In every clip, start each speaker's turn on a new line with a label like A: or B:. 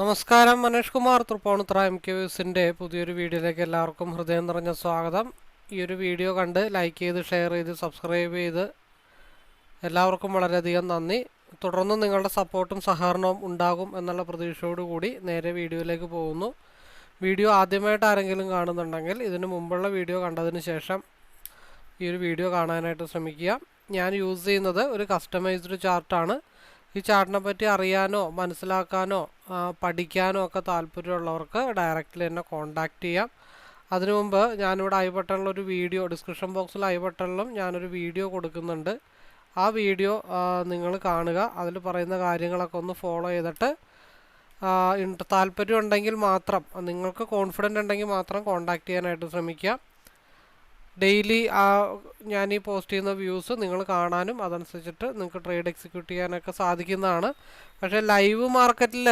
A: നമസ്കാരം Manesh Kumar. Tripunithura M K വ്യൂസിന്റെ പുതിയൊരു വീഡിയോയിലേക്ക് എല്ലാവർക്കും ഹൃദയം നിറഞ്ഞ സ്വാഗതം. ഈ ഒരു വീഡിയോ കണ്ട് ലൈക്ക് ചെയ്ത് ഷെയർ ചെയ്ത് സബ്സ്ക്രൈബ് ചെയ്ത് എല്ലാവർക്കും വളരെയധികം നന്ദി. തുടർന്ന് നിങ്ങളുടെ സപ്പോർട്ടും സഹകരണവും ഉണ്ടാകും എന്നുള്ള പ്രതീക്ഷയോടുകൂടി നേരെ വീഡിയോയിലേക്ക് പോകുന്നു. വീഡിയോ ആദ്യമായിട്ട് ആരെങ്കിലും കാണുന്നുണ്ടെങ്കിൽ ഇതിന് മുമ്പുള്ള വീഡിയോ കണ്ടതിന് ശേഷം ഈ ഒരു വീഡിയോ കാണാനായിട്ട് ശ്രമിക്കുക. ഞാൻ യൂസ് ചെയ്യുന്നത് ഒരു കസ്റ്റമൈസ്ഡ് ചാർട്ടാണ് ഈ ചാർട്ടിനെ പറ്റി അറിയാനോ മനസ്സിലാക്കാനോ പഠിക്കാനോ ഒക്കെ താല്പര്യമുള്ളവർക്ക് ഡയറക്റ്റ്ലി എന്നെ കോൺടാക്റ്റ് ചെയ്യാം. അതിനു മുമ്പ് ഞാനിവിടെ ഐ ബട്ടണിലൊരു വീഡിയോ ഡിസ്ക്രിപ്ഷൻ ബോക്സിൽ ഐ ബട്ടണിലും ഞാനൊരു വീഡിയോ കൊടുക്കുന്നുണ്ട്. ആ വീഡിയോ നിങ്ങൾ കാണുക. അതിൽ പറയുന്ന കാര്യങ്ങളൊക്കെ ഒന്ന് ഫോളോ ചെയ്തിട്ട് താല്പര്യം ഉണ്ടെങ്കിൽ മാത്രം നിങ്ങൾക്ക് കോൺഫിഡന്റ് ഉണ്ടെങ്കിൽ മാത്രം കോൺടാക്റ്റ് ചെയ്യാനായിട്ട് ശ്രമിക്കുക. ഡെയിലി ആ ഞാൻ ഈ പോസ്റ്റ് ചെയ്യുന്ന വ്യൂസ് നിങ്ങൾ കാണാനും അതനുസരിച്ചിട്ട് നിങ്ങൾക്ക് ട്രേഡ് എക്സിക്യൂട്ട് ചെയ്യാനൊക്കെ സാധിക്കുന്നതാണ്. പക്ഷേ ലൈവ് മാർക്കറ്റിൽ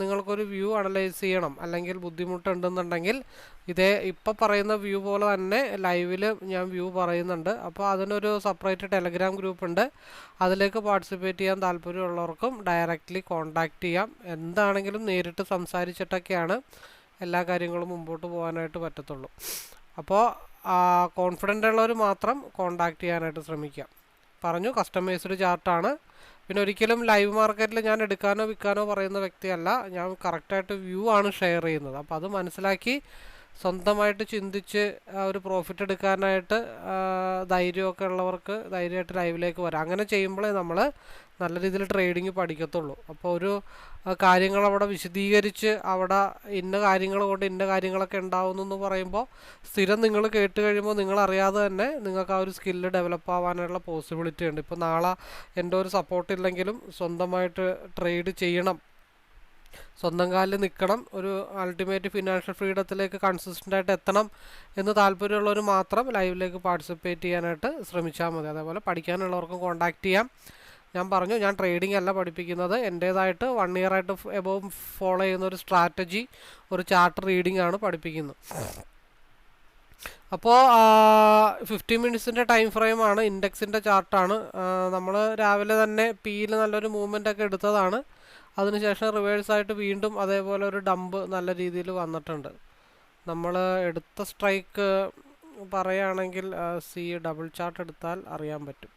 A: നിങ്ങൾക്കൊരു വ്യൂ അനലൈസ് ചെയ്യണം. അല്ലെങ്കിൽ ബുദ്ധിമുട്ടുണ്ടെന്നുണ്ടെങ്കിൽ ഇതേ ഇപ്പോൾ പറയുന്ന വ്യൂ പോലെ തന്നെ ലൈവിൽ ഞാൻ വ്യൂ പറയുന്നുണ്ട്. അപ്പോൾ അതിനൊരു സെപ്പറേറ്റ് ടെലഗ്രാം ഗ്രൂപ്പ് ഉണ്ട് അതിലേക്ക് പാർട്ടിസിപ്പേറ്റ് ചെയ്യാൻ താല്പര്യമുള്ളവർക്കും ഡയറക്റ്റ്ലി കോൺടാക്റ്റ് ചെയ്യാം. എന്താണെങ്കിലും നേരിട്ട് സംസാരിച്ചിട്ടൊക്കെയാണ് എല്ലാ കാര്യങ്ങളും മുമ്പോട്ട് പോകാനായിട്ട് പറ്റത്തുള്ളൂ. അപ്പോൾ കോൺഫിഡന്റ് ഉള്ളവർ മാത്രം കോൺടാക്റ്റ് ചെയ്യാനായിട്ട് ശ്രമിക്കുക പറഞ്ഞു കസ്റ്റമൈസ്ഡ് ചാർട്ടാണ് പിന്നെ ഒരിക്കലും ലൈവ് മാർക്കറ്റിൽ ഞാൻ എടുക്കാനോ വിൽക്കാനോ പറയുന്ന വ്യക്തിയല്ല. ഞാൻ കറക്റ്റായിട്ട് വ്യൂ ആണ് ഷെയർ ചെയ്യുന്നത്. അപ്പോൾ അത് മനസ്സിലാക്കി സ്വന്തമായിട്ട് ചിന്തിച്ച് ആ, ഒരു പ്രോഫിറ്റ് എടുക്കാനായിട്ട് ധൈര്യമൊക്കെ ഉള്ളവർക്ക് ധൈര്യമായിട്ട് ലൈവിലേക്ക് വരാം. അങ്ങനെ ചെയ്യുമ്പോഴേ നമ്മൾ നല്ല രീതിയിൽ ട്രേഡിങ് പഠിക്കത്തുള്ളൂ. അപ്പോൾ ഒരു കാര്യങ്ങൾ അവിടെ വിശദീകരിച്ച് അവിടെ ഇന്ന കാര്യങ്ങൾ കൊണ്ട് ഇന്ന കാര്യങ്ങളൊക്കെ ഉണ്ടാവുന്നു എന്ന് പറയുമ്പോൾ സ്ഥിരം നിങ്ങൾ കേട്ട് കഴിയുമ്പോൾ നിങ്ങൾ അറിയാതെ തന്നെ നിങ്ങൾക്ക് ആ ഒരു സ്കില്ല് ഡെവലപ്പ് ആവാനുള്ള പോസിബിലിറ്റി ഉണ്ട്. ഇപ്പോൾ നാളെ എന്റെ ഒരു സപ്പോർട്ട് ഇല്ലെങ്കിലും സ്വന്തമായിട്ട് ട്രേഡ് ചെയ്യണം. സ്വന്തം കാലിൽ നിൽക്കണം ഒരു അൾട്ടിമേറ്റ് ഫിനാൻഷ്യൽ ഫ്രീഡത്തിലേക്ക് കൺസിസ്റ്റന്റ് ആയിട്ട് എത്തണം എന്ന് താല്പര്യമുള്ളവർ മാത്രം ലൈവിലേക്ക് പാർട്ടിസിപ്പേറ്റ് ചെയ്യാനായിട്ട് ശ്രമിച്ചാൽ മതി. അതേപോലെ പഠിക്കാനുള്ളവർക്കും കോൺടാക്റ്റ് ചെയ്യാം. ഞാൻ പറഞ്ഞു ഞാൻ ട്രേഡിംഗ് അല്ല പഠിപ്പിക്കുന്നത്. എന്റേതായിട്ട് വൺ ഇയർ ആയിട്ട് എബോവ് ഫോളോ ചെയ്യുന്ന ഒരു സ്ട്രാറ്റജി ഒരു ചാർട്ട് റീഡിംഗ് ആണ് പഠിപ്പിക്കുന്നത്. അപ്പോൾ ഫിഫ്റ്റി മിനിറ്റ്സിന്റെ ടൈം ഫ്രെയിമാണ് ഇൻഡെക്സിന്റെ ചാർട്ടാണ് നമ്മൾ രാവിലെ തന്നെ പിയിൽ നല്ലൊരു മൂവ്മെന്റ് ഒക്കെ എടുത്തതാണ്. അതിനുശേഷം റിവേഴ്സായിട്ട് വീണ്ടും അതേപോലെ ഒരു ഡംപ് നല്ല രീതിയിൽ വന്നിട്ടുണ്ട്. നമ്മൾ എടുത്ത സ്ട്രൈക്ക് പറയുകയാണെങ്കിൽ സി ഡബിൾ ചാർട്ട് എടുത്താൽ അറിയാൻ പറ്റും.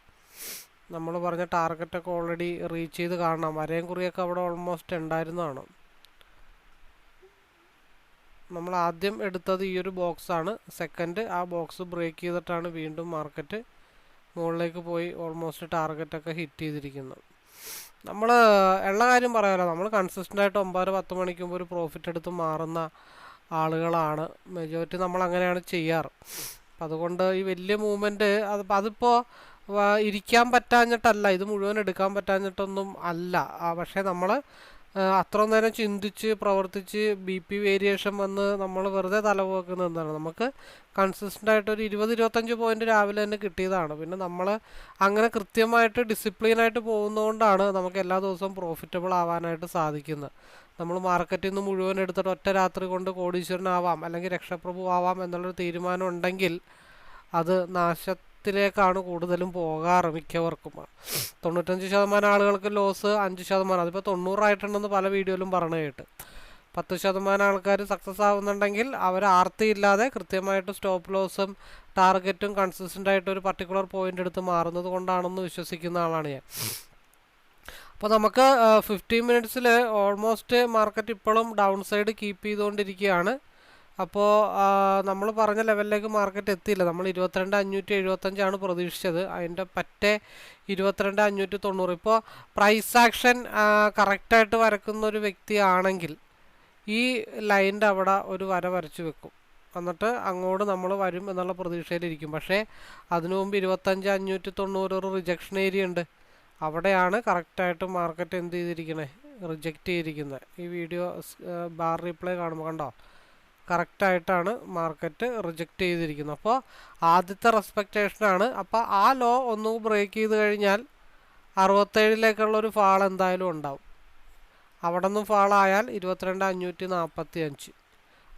A: നമ്മൾ പറഞ്ഞ ടാർഗറ്റൊക്കെ ഓൾറെഡി റീച്ച് ചെയ്ത് കാണണം. വരയും കുറിയൊക്കെ അവിടെ ഓൾമോസ്റ്റ് ഉണ്ടായിരുന്നതാണ്. നമ്മൾ ആദ്യം എടുത്തത് ഈ ഒരു ബോക്സാണ്. സെക്കൻഡ് ആ ബോക്സ് ബ്രേക്ക് ചെയ്തിട്ടാണ് വീണ്ടും മാർക്കറ്റ് മുകളിലേക്ക് പോയി ഓൾമോസ്റ്റ് ടാർഗറ്റൊക്കെ ഹിറ്റ് ചെയ്തിരിക്കുന്നത്. നമ്മൾ ഉള്ള കാര്യം പറയാമല്ലോ നമ്മൾ കൺസിസ്റ്റന്റ് ആയിട്ട് ഒമ്പത് പത്ത് മണിക്ക് ഒരു പ്രോഫിറ്റ് എടുത്ത് മാറുന്ന ആളുകളാണ്. മെജോറിറ്റി നമ്മൾ അങ്ങനെയാണ് ചെയ്യാറ്. അപ്പം അതുകൊണ്ട് ഈ വലിയ മൂവ്മെന്റ് അത് അതിപ്പോൾ ഇരിക്കാൻ പറ്റാഞ്ഞിട്ടല്ല ഇത് മുഴുവൻ എടുക്കാൻ പറ്റാഞ്ഞിട്ടൊന്നും അല്ല. പക്ഷേ നമ്മൾ അത്ര നേരം ചിന്തിച്ച് പ്രവർത്തിച്ച് ബി പി വേരിയേഷൻ വന്ന് നമ്മൾ വെറുതെ തലപോക്കുന്നത് എന്താണ്? നമുക്ക് കൺസിസ്റ്റന്റ് ആയിട്ട് ഒരു ഇരുപത് ഇരുപത്തഞ്ച് പോയിന്റ് രാവിലെ തന്നെ കിട്ടിയതാണ്. പിന്നെ നമ്മൾ അങ്ങനെ കൃത്യമായിട്ട് ഡിസിപ്ലിനായിട്ട് പോകുന്നതുകൊണ്ടാണ് നമുക്ക് എല്ലാ ദിവസവും പ്രോഫിറ്റബിൾ ആവാനായിട്ട് സാധിക്കുന്നത്. നമ്മൾ മാർക്കറ്റിൽ നിന്ന് മുഴുവൻ എടുത്തിട്ട് ഒറ്റ രാത്രി കൊണ്ട് കോടീശ്വരനാവാം അല്ലെങ്കിൽ രക്ഷപ്രഭു ആവാം എന്നുള്ളൊരു തീരുമാനം ഉണ്ടെങ്കിൽ അത് നാശത്തിലേക്കാണ് കൂടുതലും പോകാറ് മിക്കവർക്കും. തൊണ്ണൂറ്റഞ്ച് ശതമാനം ആളുകൾക്ക് ലോസ് അഞ്ച് ശതമാനം. അതിപ്പോൾ തൊണ്ണൂറായിട്ടുണ്ടെന്ന് പല വീഡിയോയിലും പറഞ്ഞു കേട്ട്. പത്ത് ശതമാനം ആൾക്കാർ സക്സസ് ആവുന്നുണ്ടെങ്കിൽ അവർ ആർത്തിയില്ലാതെ കൃത്യമായിട്ട് സ്റ്റോപ്പ് ലോസും ടാർഗറ്റും കൺസിസ്റ്റന്റ് ആയിട്ട് ഒരു പർട്ടിക്കുലർ പോയിന്റ് എടുത്ത് മാറുന്നത് കൊണ്ടാണെന്ന് വിശ്വസിക്കുന്ന ആളാണ് ഞാൻ. അപ്പോൾ നമുക്ക് ഫിഫ്റ്റീൻ മിനിറ്റ്സിൽ ഓൾമോസ്റ്റ് മാർക്കറ്റ് ഇപ്പോഴും ഡൗൺ സൈഡ് കീപ്പ് ചെയ്തുകൊണ്ടിരിക്കുകയാണ് അപ്പോൾ നമ്മൾ പറഞ്ഞ ലെവലിലേക്ക് മാർക്കറ്റ് എത്തിയില്ല. നമ്മൾ ഇരുപത്തിരണ്ട് അഞ്ഞൂറ്റി എഴുപത്തഞ്ചാണ് പ്രതീക്ഷിച്ചത്. അതിന്റെ പറ്റേ ഇരുപത്തിരണ്ട് അഞ്ഞൂറ്റി തൊണ്ണൂറ്. ഇപ്പോൾ പ്രൈസ് ആക്ഷൻ കറക്റ്റായിട്ട് വരക്കുന്ന ഒരു വ്യക്തിയാണെങ്കിൽ ഈ ലൈന്റെ അവിടെ ഒരു വര വരച്ചു വെക്കും. എന്നിട്ട് അങ്ങോട്ട് നമ്മൾ വരും എന്നുള്ള പ്രതീക്ഷയിലിരിക്കും പക്ഷേ അതിനു മുമ്പ് ഇരുപത്തഞ്ച് അഞ്ഞൂറ്റി തൊണ്ണൂറ് ഒരു റിജക്ഷൻ ഏരിയ ഉണ്ട്. അവിടെയാണ് കറക്റ്റായിട്ട് മാർക്കറ്റ് എന്ത് ചെയ്തിരിക്കുന്നത് റിജക്റ്റ് ചെയ്തിരിക്കുന്നത്. ഈ വീഡിയോ ബാർ റീപ്ലൈ കാണുമ്പോൾ കണ്ടോ? കറക്റ്റായിട്ടാണ് മാർക്കറ്റ് റിജക്റ്റ് ചെയ്തിരിക്കുന്നത്. അപ്പോൾ ആദ്യത്തെ റെസ്പെക്റ്റേഷനാണ്. അപ്പോൾ ആ ലോ ഒന്ന് ബ്രേക്ക് ചെയ്ത് കഴിഞ്ഞാൽ അറുപത്തേഴിലേക്കുള്ള ഒരു ഫാൾ എന്തായാലും ഉണ്ടാവും. അവിടെ നിന്ന് ഫാളായാൽ ഇരുപത്തിരണ്ട് അഞ്ഞൂറ്റി നാൽപ്പത്തി അഞ്ച്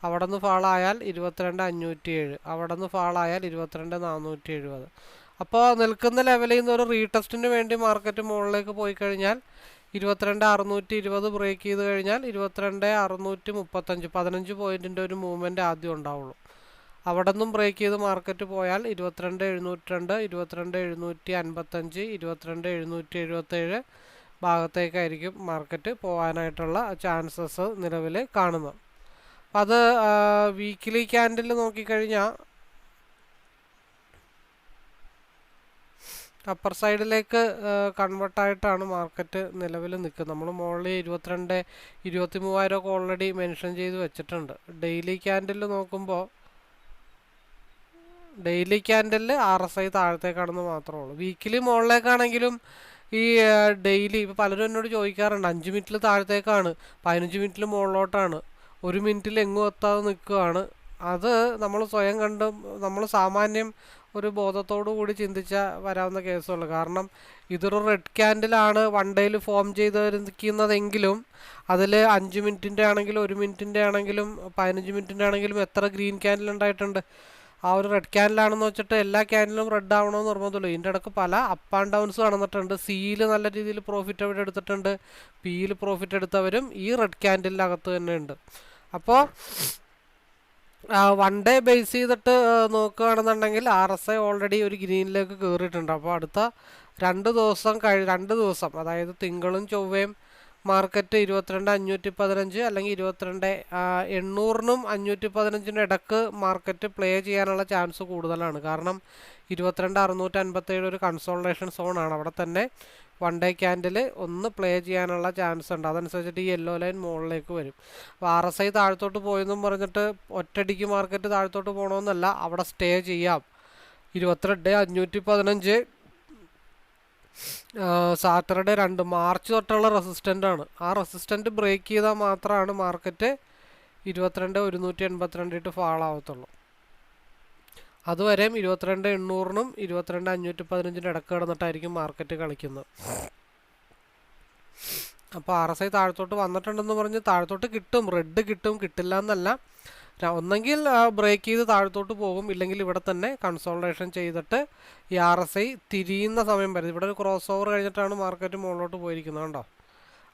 A: അവിടെ നിന്ന് ഫാളായാൽ ഇരുപത്തിരണ്ട് അഞ്ഞൂറ്റി ഏഴ് അവിടെ നിന്ന് ഫാളായാൽ ഇരുപത്തിരണ്ട് നാനൂറ്റി എഴുപത് അപ്പോൾ നിൽക്കുന്ന ലെവലിൽ നിന്ന് ഒരു റീടെസ്റ്റിന് വേണ്ടി മാർക്കറ്റ് മുകളിലേക്ക് പോയി കഴിഞ്ഞാൽ ഇരുപത്തിരണ്ട് അറുന്നൂറ്റി ഇരുപത് ബ്രേക്ക് ചെയ്ത് കഴിഞ്ഞാൽ ഇരുപത്തിരണ്ട് അറുന്നൂറ്റി മുപ്പത്തഞ്ച്. പതിനഞ്ച് പോയിന്റിന്റെ ഒരു മൂവ്മെന്റ് ആദ്യം ഉണ്ടാവുള്ളൂ. അവിടെ നിന്നും ബ്രേക്ക് ചെയ്ത് മാർക്കറ്റ് പോയാൽ ഇരുപത്തിരണ്ട് എഴുന്നൂറ്റി രണ്ട് ഇരുപത്തിരണ്ട് എഴുന്നൂറ്റി അൻപത്തഞ്ച് ഇരുപത്തിരണ്ട് എഴുന്നൂറ്റി എഴുപത്തേഴ് ഭാഗത്തേക്കായിരിക്കും മാർക്കറ്റ് പോകാനായിട്ടുള്ള ചാൻസസ് നിലവിൽ കാണുന്നത്. അത് വീക്കിലി ക്യാൻഡിൽ നോക്കിക്കഴിഞ്ഞാൽ അപ്പർ സൈഡിലേക്ക് കൺവേർട്ടായിട്ടാണ് മാർക്കറ്റ് നിലവിൽ നിൽക്കുന്നത്. നമ്മൾ മുകളിൽ ഇരുപത്തിരണ്ട് ഇരുപത്തി മൂവായിരമൊക്കെ ഓൾറെഡി മെൻഷൻ ചെയ്ത് വെച്ചിട്ടുണ്ട്. ഡെയിലി ക്യാൻഡിൽ നോക്കുമ്പോൾ ഡെയിലി ക്യാൻഡലിൽ ആർ എസ് ഐ താഴത്തേക്കാണെന്ന് മാത്രമേ ഉള്ളൂ. വീക്കിലി മുകളിലേക്കാണെങ്കിലും ഈ ഡെയിലി ഇപ്പോൾ പലരും എന്നോട് ചോദിക്കാറുണ്ട്. അഞ്ച് മിനിറ്റിൽ താഴത്തേക്കാണ് പതിനഞ്ച് മിനിറ്റിൽ മുകളിലോട്ടാണ്. ഒരു മിനിറ്റിൽ എങ്ങും എത്താതെ നിൽക്കുകയാണ് അത് നമ്മൾ സ്വയം കണ്ടും നമ്മൾ സാമാന്യം ഒരു ബോധത്തോടു കൂടി ചിന്തിച്ച വരാവുന്ന കേസുള്ളൂ കാരണം ഇതൊരു റെഡ് ക്യാൻഡിലാണ് വൺ ഡേയിൽ ഫോം ചെയ്തിരിക്കുന്നതെങ്കിലും അതിൽ അഞ്ച് മിനിറ്റിന്റെ ആണെങ്കിലും ഒരു മിനിറ്റിന്റെ ആണെങ്കിലും പതിനഞ്ച് മിനിറ്റിന്റെ ആണെങ്കിലും എത്ര ഗ്രീൻ ക്യാൻഡിൽ ഉണ്ടായിട്ടുണ്ട്. ആ ഒരു റെഡ് ക്യാൻഡിലാണെന്ന് വെച്ചിട്ട് എല്ലാ ക്യാൻഡിലും റെഡ് ആവണമെന്ന് നിർബന്ധമില്ല ഇതിന്റെ ഇടയ്ക്ക് പല അപ്പ് ആൻഡ് ഡൗൺസ് നടന്നിട്ടുണ്ട്. സിയിൽ നല്ല രീതിയിൽ പ്രോഫിറ്റ് അവിടെ എടുത്തിട്ടുണ്ട്. പിയിൽ പ്രോഫിറ്റ് എടുത്തവരും ഈ റെഡ് ക്യാൻഡിലിനകത്ത് തന്നെ ഉണ്ട്. അപ്പോൾ വൺ ഡേ ബേസ് ചെയ്തിട്ട് നോക്കുകയാണെന്നുണ്ടെങ്കിൽ ആർ എസ് ഐ ഓൾറെഡി ഒരു ഗ്രീനിലേക്ക് കയറിയിട്ടുണ്ട് അപ്പോൾ അടുത്ത രണ്ട് ദിവസം കഴി രണ്ട് ദിവസം അതായത് തിങ്കളും ചൊവ്വയും മാർക്കറ്റ് ഇരുപത്തിരണ്ട് അഞ്ഞൂറ്റി പതിനഞ്ച് അല്ലെങ്കിൽ ഇരുപത്തിരണ്ട് എണ്ണൂറിനും അഞ്ഞൂറ്റി പതിനഞ്ചിനും ഇടയ്ക്ക് മാർക്കറ്റ് പ്ലേ ചെയ്യാനുള്ള ചാൻസ് കൂടുതലാണ്. കാരണം ഇരുപത്തിരണ്ട് അറുന്നൂറ്റി അൻപത്തേഴ് ഒരു കൺസോൾട്ടേഷൻ സോണാണ് അവിടെ തന്നെ വൺ ഡേ ക്യാൻഡിൽ ഒന്ന് പ്ലേ ചെയ്യാനുള്ള ചാൻസ് ഉണ്ട്. അതനുസരിച്ചിട്ട് ഈ യെല്ലോ ലൈൻ മുകളിലേക്ക് വരും. അപ്പോൾ ആർ എസ് ഐ താഴത്തോട്ട് പോയെന്നും പറഞ്ഞിട്ട് ഒറ്റടിക്ക് മാർക്കറ്റ് താഴത്തോട്ട് പോകണമെന്നല്ല അവിടെ സ്റ്റേ ചെയ്യാം. ഇരുപത്തിരണ്ട് അഞ്ഞൂറ്റി പതിനഞ്ച് സാറ്റർഡേ രണ്ട് മാർച്ച് തൊട്ടുള്ള റെസിസ്റ്റന്റ് ആണ്. ആ റെസിസ്റ്റന്റ് ബ്രേക്ക് ചെയ്താൽ മാത്രമാണ് മാർക്കറ്റ് ഇരുപത്തിരണ്ട് ഒരുന്നൂറ്റി എൺപത്തിരണ്ട് ഇട്ട് ഫാൾ ആവത്തുള്ളൂ. അതുവരെയും ഇരുപത്തിരണ്ട് എണ്ണൂറിനും ഇരുപത്തിരണ്ട് അഞ്ഞൂറ്റി പതിനഞ്ചിന്റെ ഇടയ്ക്ക് കിടന്നിട്ടായിരിക്കും മാർക്കറ്റ് കളിക്കുന്നത്. അപ്പോൾ ആർ എസ് ഐ താഴത്തോട്ട് വന്നിട്ടുണ്ടെന്ന് പറഞ്ഞ് താഴത്തോട്ട് കിട്ടും. റെഡ് കിട്ടും കിട്ടില്ല എന്നല്ല. ഒന്നെങ്കിൽ ബ്രേക്ക് ചെയ്ത് താഴത്തോട്ട് പോകും. ഇല്ലെങ്കിൽ ഇവിടെ തന്നെ കൺസോൾട്ടേഷൻ ചെയ്തിട്ട് ഈ ആർ എസ് ഐ തിരിയുന്ന സമയം വരെ. ഇവിടെ ഒരു ക്രോസ് ഓവർ കഴിഞ്ഞിട്ടാണ് മാർക്കറ്റ് മുകളിലോട്ട് പോയിരിക്കുന്നത് കണ്ടോ?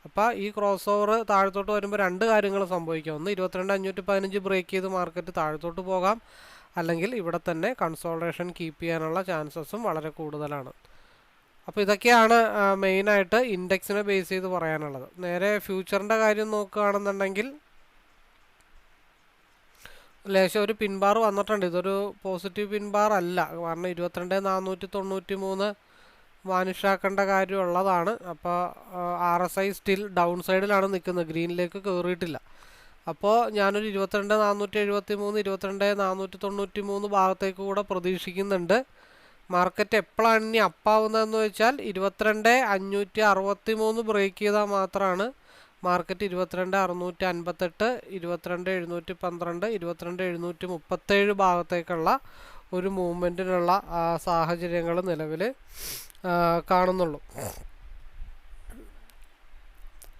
A: അപ്പോൾ ഈ ക്രോസ് ഓവർ താഴത്തോട്ട് വരുമ്പോൾ രണ്ട് കാര്യങ്ങൾ സംഭവിക്കാം. ഒന്ന് ഇരുപത്തിരണ്ട് അഞ്ഞൂറ്റി പതിനഞ്ച് ബ്രേക്ക് ചെയ്ത് മാർക്കറ്റ് താഴത്തോട്ട് പോകാം. അല്ലെങ്കിൽ ഇവിടെ തന്നെ കൺസോൾട്ടേഷൻ കീപ്പ് ചെയ്യാനുള്ള ചാൻസസും വളരെ കൂടുതലാണ്. അപ്പോൾ ഇതൊക്കെയാണ് മെയിനായിട്ട് ഇൻഡെക്സിനെ ബേസ് ചെയ്ത് പറയാനുള്ളത്. നേരെ ഫ്യൂച്ചറിന്റെ കാര്യം നോക്കുകയാണെന്നുണ്ടെങ്കിൽ ലേശം ഒരു പിൻബാർ വന്നിട്ടുണ്ട്. ഇതൊരു പോസിറ്റീവ് പിൻബാർ അല്ല. കാരണം ഇരുപത്തിരണ്ട് നാനൂറ്റി തൊണ്ണൂറ്റി മൂന്ന് മാനുഷാക്കേണ്ട കാര്യമുള്ളതാണ് അപ്പോൾ R S I still down സൈഡിലാണ് നിൽക്കുന്നത്. ഗ്രീനിലേക്ക് കയറിയിട്ടില്ല അപ്പോൾ ഞാനൊരു ഇരുപത്തിരണ്ട് നാനൂറ്റി എഴുപത്തി മൂന്ന് ഇരുപത്തിരണ്ട് നാനൂറ്റി തൊണ്ണൂറ്റി മൂന്ന് ഭാഗത്തേക്ക് കൂടെ പ്രതീക്ഷിക്കുന്നുണ്ട്. മാർക്കറ്റ് എപ്പോഴാണ് ഇനി അപ്പാവുന്നതെന്ന് വെച്ചാൽ ഇരുപത്തിരണ്ട് അഞ്ഞൂറ്റി അറുപത്തി മൂന്ന് ബ്രേക്ക് ചെയ്താൽ മാത്രമാണ് മാർക്കറ്റ് ഇരുപത്തിരണ്ട് അറുന്നൂറ്റി അൻപത്തെട്ട് ഇരുപത്തിരണ്ട് എഴുന്നൂറ്റി പന്ത്രണ്ട് ഇരുപത്തിരണ്ട് എഴുന്നൂറ്റി മുപ്പത്തേഴ് ഭാഗത്തേക്കുള്ള ഒരു മൂവ്മെന്റിനുള്ള സാഹചര്യങ്ങൾ നിലവിൽ കാണുന്നുള്ളൂ.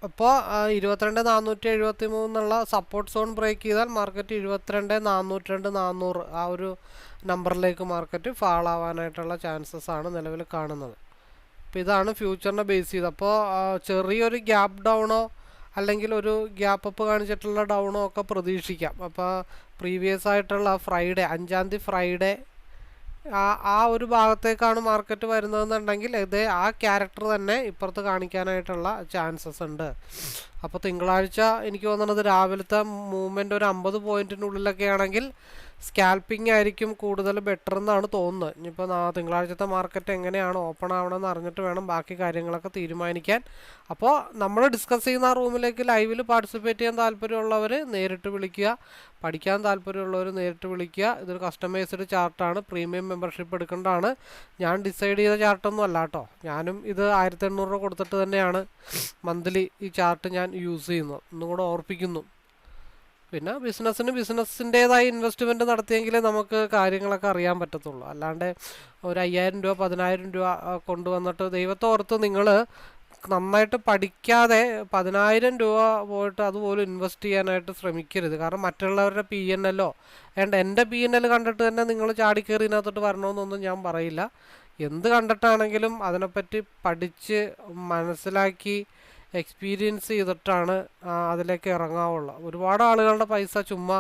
A: അപ്പോൾ ഇരുപത്തിരണ്ട് നാനൂറ്റി എഴുപത്തി മൂന്നുള്ള സപ്പോർട്ട് സോൺ ബ്രേക്ക് ചെയ്താൽ മാർക്കറ്റ് ഇരുപത്തിരണ്ട് നാനൂറ്റി രണ്ട് നാനൂറ് ആ ഒരു നമ്പറിലേക്ക് മാർക്കറ്റ് ഫാൾ ആവാനായിട്ടുള്ള ചാൻസസ് ആണ് നിലവിൽ കാണുന്നത്. അപ്പോൾ ഇതാണ് ഫ്യൂച്ചറിനെ ബേസ് ചെയ്ത് അപ്പോൾ ചെറിയൊരു ഗ്യാപ് ഡൗണോ അല്ലെങ്കിൽ ഒരു ഗ്യാപ്പ് അപ്പ് കാണിച്ചിട്ടുള്ള ഡൗണോ ഒക്കെ പ്രതീക്ഷിക്കാം. അപ്പോൾ പ്രീവിയസ് ആയിട്ടുള്ള ഫ്രൈഡേ അഞ്ചാം തീയതി ഫ്രൈഡേ ആ ആ ഒരു ഭാഗത്തേക്കാണ് മാർക്കറ്റ് വരുന്നതെന്നുണ്ടെങ്കിൽ ഇത് ആ ക്യാരക്ടർ തന്നെ ഇപ്പുറത്ത് കാണിക്കാനായിട്ടുള്ള ചാൻസസ് ഉണ്ട്. അപ്പോൾ തിങ്കളാഴ്ച എനിക്ക് തോന്നുന്നത് രാവിലത്തെ മൂവ്മെന്റ് ഒരു അമ്പത് പോയിന്റിനുള്ളിലൊക്കെ ആണെങ്കിൽ സ്കാൽപ്പിംഗ് ആയിരിക്കും കൂടുതൽ ബെറ്റർ എന്നാണ് തോന്നുന്നത്. ഇനിയിപ്പോൾ തിങ്കളാഴ്ചത്തെ മാർക്കറ്റ് എങ്ങനെയാണ് ഓപ്പൺ ആവണമെന്ന് അറിഞ്ഞിട്ട് വേണം ബാക്കി കാര്യങ്ങളൊക്കെ തീരുമാനിക്കാൻ. അപ്പോൾ നമ്മൾ ഡിസ്കസ് ചെയ്യുന്ന റൂമിലേക്ക് ലൈവിൽ പാർട്ടിസിപ്പേറ്റ് ചെയ്യാൻ താല്പര്യമുള്ളവർ നേരിട്ട് വിളിക്കുക. പഠിക്കാൻ താല്പര്യമുള്ളവർ നേരിട്ട് വിളിക്കുക. ഇതൊരു കസ്റ്റമൈസ്ഡ് ചാർട്ടാണ്. പ്രീമിയം മെമ്പർഷിപ്പ് എടുക്കേണ്ടതാണ്. ഞാൻ ഡിസൈഡ് ചെയ്ത ചാർട്ടൊന്നും അല്ല കേട്ടോ ഞാനും ഇത് ആയിരത്തി എണ്ണൂറ് രൂപ കൊടുത്തിട്ട് തന്നെയാണ് മന്ത്ലി ഈ ചാർട്ട് ഞാൻ യൂസ് ചെയ്യുന്നത്. ഒന്നും കൂടെ ഓർപ്പിക്കുന്നു. പിന്നെ ബിസിനസ്സിന് ബിസിനസ്സിന്റേതായ ഇൻവെസ്റ്റ്മെന്റ് നടത്തിയെങ്കിലേ നമുക്ക് കാര്യങ്ങളൊക്കെ അറിയാൻ പറ്റത്തുള്ളൂ. അല്ലാണ്ട് ഒരു അയ്യായിരം രൂപ പതിനായിരം രൂപ കൊണ്ടുവന്നിട്ട് ദൈവത്തോർത്ത് നിങ്ങൾ നന്നായിട്ട് പഠിക്കാതെ പതിനായിരം രൂപ പോയിട്ട് അതുപോലും ഇൻവെസ്റ്റ് ചെയ്യാനായിട്ട് ശ്രമിക്കരുത്. കാരണം മറ്റുള്ളവരുടെ പി എൻ എല്ലോ വേണ്ട എന്റെ പി എൻ എൽ കണ്ടിട്ട് തന്നെ നിങ്ങൾ ചാടിക്കയറി ഇതിനകത്തോട്ട് വരണമെന്നൊന്നും ഞാൻ പറയില്ല. എന്ത് കണ്ടിട്ടാണെങ്കിലും അതിനെപ്പറ്റി പഠിച്ച് മനസ്സിലാക്കി എക്സ്പീരിയൻസ് ചെയ്തിട്ടാണ് അതിലേക്ക് ഇറങ്ങാവുള്ളൂ. ഒരുപാട് ആളുകളുടെ പൈസ ചുമ്മാ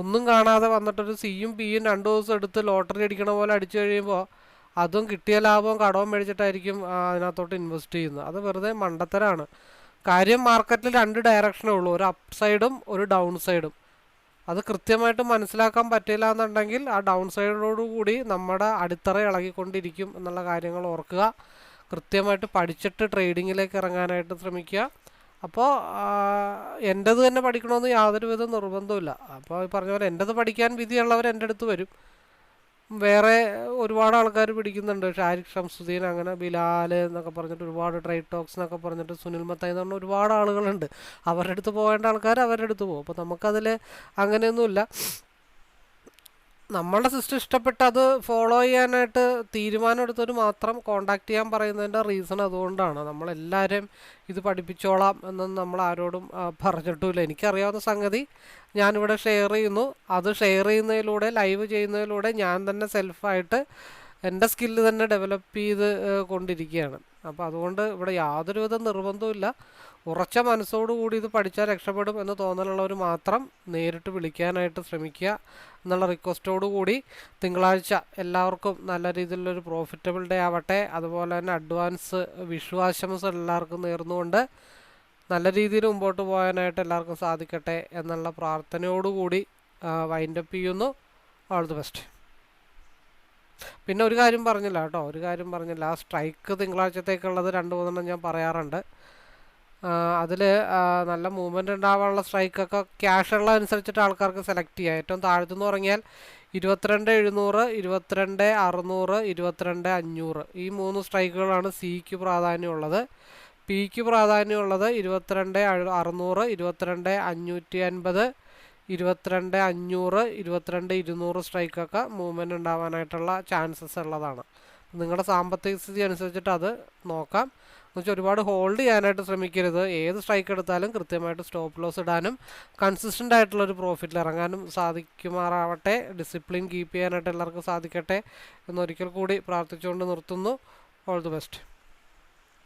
A: ഒന്നും കാണാതെ വന്നിട്ടൊരു സിയും പിയും രണ്ട് ദിവസം എടുത്ത് ലോട്ടറി അടിക്കണ പോലെ അടിച്ചു കഴിയുമ്പോൾ അതും കിട്ടിയ ലാഭവും കടവും മേടിച്ചിട്ടായിരിക്കും അതിനകത്തോട്ട് ഇൻവെസ്റ്റ് ചെയ്യുന്നത്. അത് വെറുതെ മണ്ടത്തരാണ്. കാര്യം മാർക്കറ്റിൽ രണ്ട് ഡയറക്ഷനേ ഉള്ളൂ. ഒരു അപ്പ് സൈഡും ഒരു ഡൗൺ സൈഡും അത് കൃത്യമായിട്ട് മനസ്സിലാക്കാൻ പറ്റില്ല എന്നുണ്ടെങ്കിൽ ആ ഡൗൺ സൈഡോടുകൂടി നമ്മുടെ അടിത്തറ ഇളകിക്കൊണ്ടിരിക്കും എന്നുള്ള കാര്യങ്ങൾ ഓർക്കുക. കൃത്യമായിട്ട് പഠിച്ചിട്ട് ട്രേഡിങ്ങിലേക്ക് ഇറങ്ങാനായിട്ട് ശ്രമിക്കുക. അപ്പോൾ എന്റെത് തന്നെ പഠിക്കണമെന്ന് യാതൊരു വിധ നിർബന്ധമില്ല അപ്പോൾ ഈ പറഞ്ഞ പോലെ എന്റെത് പഠിക്കാൻ വിധിയുള്ളവർ എന്റെ അടുത്ത് വരും. വേറെ ഒരുപാട് ആൾക്കാർ പിടിക്കുന്നുണ്ട്. ഷാരിഖ് ഷംസുദ്ദീൻ അങ്ങനെ ബിലാൽ എന്നൊക്കെ പറഞ്ഞിട്ട് ഒരുപാട് ട്രേഡ് ടോക്സ് എന്നൊക്കെ പറഞ്ഞിട്ട് സുനിൽ മത്തായി എന്ന് പറഞ്ഞ ഒരുപാട് ആളുകളുണ്ട്. അവരുടെ അടുത്ത് പോകേണ്ട ആൾക്കാർ അവരുടെ അടുത്ത് പോകും. അപ്പോൾ നമുക്കതിൽ അങ്ങനെയൊന്നുമില്ല. നമ്മളുടെ സിസ്റ്റം ഇഷ്ടപ്പെട്ട് അത് ഫോളോ ചെയ്യാനായിട്ട് തീരുമാനം എടുത്തവർ മാത്രം കോണ്ടാക്ട് ചെയ്യാൻ പറയുന്നതിന്റെ റീസൺ അതുകൊണ്ടാണ്. നമ്മളെല്ലാവരും ഇത് പഠിപ്പിച്ചോളാം എന്നൊന്നും നമ്മൾ ആരോടും പറഞ്ഞിട്ടുമില്ല. എനിക്കറിയാവുന്ന സംഗതി ഞാനിവിടെ ഷെയർ ചെയ്യുന്നു. അത് ഷെയർ ചെയ്യുന്നതിലൂടെ ലൈവ് ചെയ്യുന്നതിലൂടെ ഞാൻ തന്നെ സെൽഫായിട്ട് എന്റെ സ്കില്ല് തന്നെ ഡെവലപ്പ് ചെയ്ത് കൊണ്ടിരിക്കുകയാണ്. അപ്പോൾ അതുകൊണ്ട് ഇവിടെ യാതൊരുവിധ നിർബന്ധവുമില്ല. ഉറച്ച മനസ്സോടുകൂടി ഇത് പഠിച്ചാൽ രക്ഷപ്പെടും എന്ന് തോന്നലുള്ളവർ മാത്രം നേരിട്ട് വിളിക്കാനായിട്ട് ശ്രമിക്കുക എന്നുള്ള റിക്വസ്റ്റോടു കൂടി തിങ്കളാഴ്ച എല്ലാവർക്കും നല്ല രീതിയിലുള്ളൊരു പ്രോഫിറ്റബിൾ ഡേ ആവട്ടെ. അതുപോലെ തന്നെ അഡ്വാൻസ് വിഷു എല്ലാവർക്കും നേർന്നുകൊണ്ട് നല്ല രീതിയിൽ മുമ്പോട്ട് പോകാനായിട്ട് എല്ലാവർക്കും സാധിക്കട്ടെ എന്നുള്ള പ്രാർത്ഥനയോടുകൂടി വൈൻഡപ്പ് ചെയ്യുന്നു. ഓൾ ദി ബെസ്റ്റ് പിന്നെ ഒരു കാര്യം പറഞ്ഞില്ല കേട്ടോ. ഒരു കാര്യം പറഞ്ഞില്ല. ആ സ്ട്രൈക്ക് തിങ്കളാഴ്ചത്തേക്കുള്ളത് രണ്ട് മൂന്നെണ്ണം ഞാൻ പറയാറുണ്ട്. അതിൽ നല്ല മൂവ്മെന്റ് ഉണ്ടാവാനുള്ള സ്ട്രൈക്കൊക്കെ ക്യാഷ് ഉള്ള അനുസരിച്ചിട്ട് ആൾക്കാർക്ക് സെലക്ട് ചെയ്യാം. ഏറ്റവും താഴത്തുനിന്ന് പറഞ്ഞാൽ ഇരുപത്തിരണ്ട് എഴുന്നൂറ് ഇരുപത്തിരണ്ട് അറുന്നൂറ് ഇരുപത്തിരണ്ട് അഞ്ഞൂറ്. ഈ മൂന്ന് സ്ട്രൈക്കുകളാണ് സിക്ക് പ്രാധാന്യമുള്ളത്. പിക്ക് പ്രാധാന്യമുള്ളത് ഇരുപത്തിരണ്ട് അറുന്നൂറ് ഇരുപത്തിരണ്ട് അഞ്ഞൂറ്റി അൻപത് ഇരുപത്തിരണ്ട് അഞ്ഞൂറ് ഇരുപത്തിരണ്ട് ഇരുന്നൂറ് സ്ട്രൈക്കൊക്കെ മൂവ്മെന്റ് ഉണ്ടാവാനായിട്ടുള്ള ചാൻസസ് ഉള്ളതാണ്. നിങ്ങളുടെ സാമ്പത്തിക സ്ഥിതി അനുസരിച്ചിട്ട് അത് നോക്കാം. എന്നുവെച്ചാൽ ഒരുപാട് ഹോൾഡ് ചെയ്യാനായിട്ട് ശ്രമിക്കരുത്. ഏത് സ്ട്രൈക്ക് എടുത്താലും കൃത്യമായിട്ട് സ്റ്റോപ്പ് ലോസ് ഇടാനും കൺസിസ്റ്റന്റ് ആയിട്ടുള്ള ഒരു പ്രോഫിറ്റിൽ ഇറങ്ങാനും സാധിക്കുമാറാവട്ടെ. ഡിസിപ്ലിൻ കീപ്പ് ചെയ്യാനായിട്ട് എല്ലാവർക്കും സാധിക്കട്ടെ എന്നൊരിക്കൽ കൂടി പ്രാർത്ഥിച്ചുകൊണ്ട് നിർത്തുന്നു. All the best